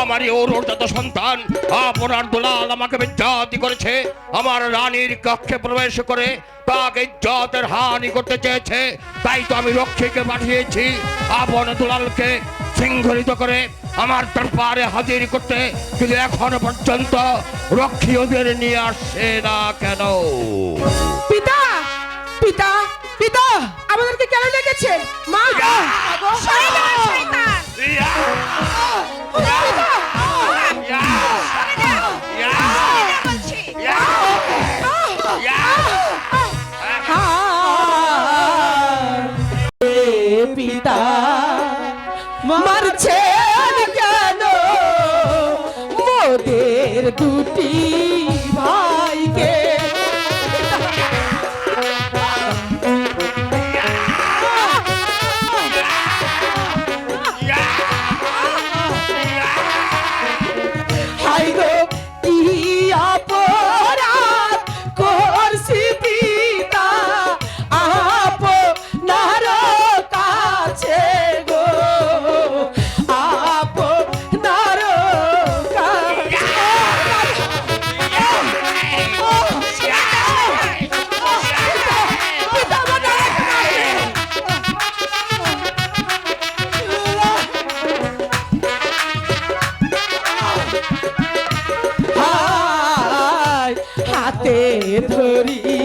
আমারই অরুণজাত সন্তান। আপনার দুলাল আমাকে বেজাতি করেছে। আমার রানীর কক্ষে প্রবেশ করে তাকে ইজ্জতের হানি করতে চেয়েছে। তাই তো আমি রক্ষীকে পাঠিয়েছি। আপন দুলালকে শৃঙ্খলিত করে আমার দরবারে হাজির করতে কিন্তু এখনও পর্যন্ত রক্ষী ওদের নিয়ে আসছে না কেন? পিতা পিতা পিতা আমাদেরকে কেন ডেকেছেন মা! মোদের দুটি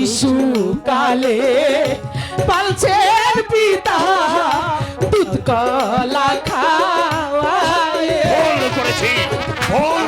শিশু কালে পালছেন পিতা দুধ কলা খাওয়া ভুল করেছি ভুল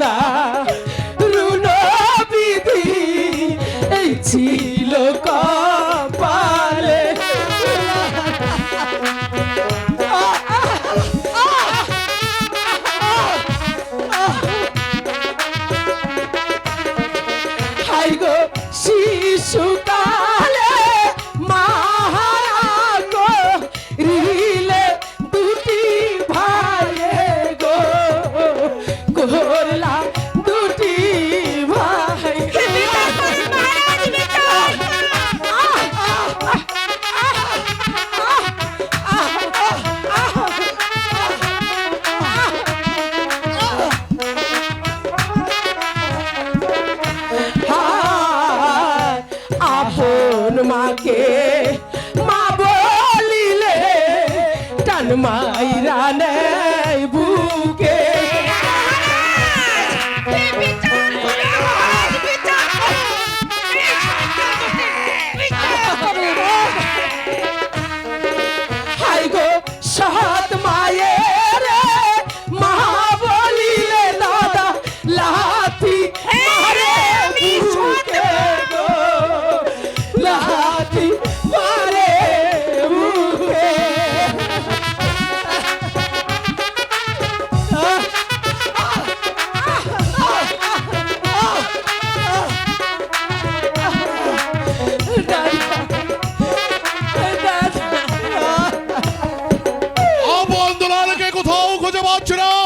দা রুণ বিধি এই ছিল কপালে। হাই গো শিশুকালে আপন মাকে মা বলিলে টান মাইরা Watch it all.